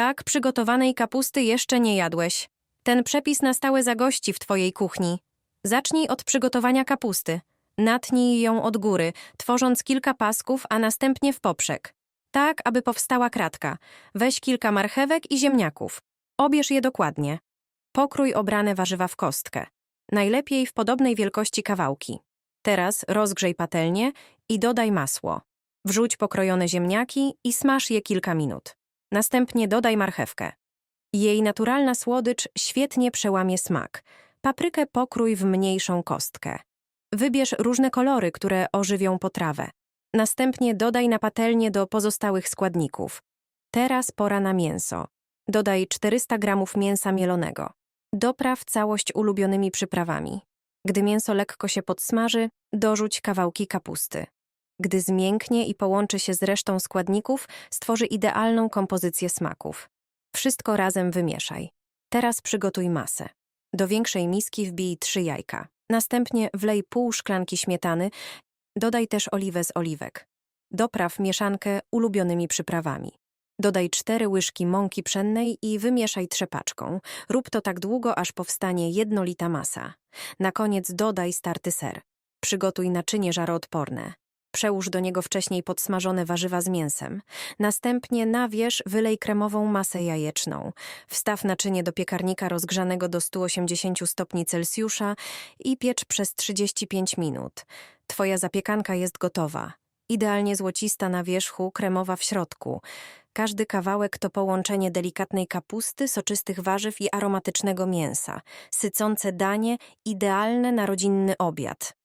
Tak, przygotowanej kapusty jeszcze nie jadłeś. Ten przepis na stałe zagości w twojej kuchni. Zacznij od przygotowania kapusty. Natnij ją od góry, tworząc kilka pasków, a następnie w poprzek. Tak, aby powstała kratka. Weź kilka marchewek i ziemniaków. Obierz je dokładnie. Pokrój obrane warzywa w kostkę. Najlepiej w podobnej wielkości kawałki. Teraz rozgrzej patelnię i dodaj masło. Wrzuć pokrojone ziemniaki i smaż je kilka minut. Następnie dodaj marchewkę. Jej naturalna słodycz świetnie przełamie smak. Paprykę pokrój w mniejszą kostkę. Wybierz różne kolory, które ożywią potrawę. Następnie dodaj na patelnię do pozostałych składników. Teraz pora na mięso. Dodaj 400 g mięsa mielonego. Dopraw całość ulubionymi przyprawami. Gdy mięso lekko się podsmaży, dorzuć kawałki kapusty. Gdy zmięknie i połączy się z resztą składników, stworzy idealną kompozycję smaków. Wszystko razem wymieszaj. Teraz przygotuj masę. Do większej miski wbij trzy jajka. Następnie wlej pół szklanki śmietany, dodaj też oliwę z oliwek. Dopraw mieszankę ulubionymi przyprawami. Dodaj cztery łyżki mąki pszennej i wymieszaj trzepaczką. Rób to tak długo, aż powstanie jednolita masa. Na koniec dodaj starty ser. Przygotuj naczynie żaroodporne. Przełóż do niego wcześniej podsmażone warzywa z mięsem. Następnie na wierzch wylej kremową masę jajeczną. Wstaw naczynie do piekarnika rozgrzanego do 180 stopni Celsjusza i piecz przez 35 minut. Twoja zapiekanka jest gotowa. Idealnie złocista na wierzchu, kremowa w środku. Każdy kawałek to połączenie delikatnej kapusty, soczystych warzyw i aromatycznego mięsa. Sycące danie, idealne na rodzinny obiad.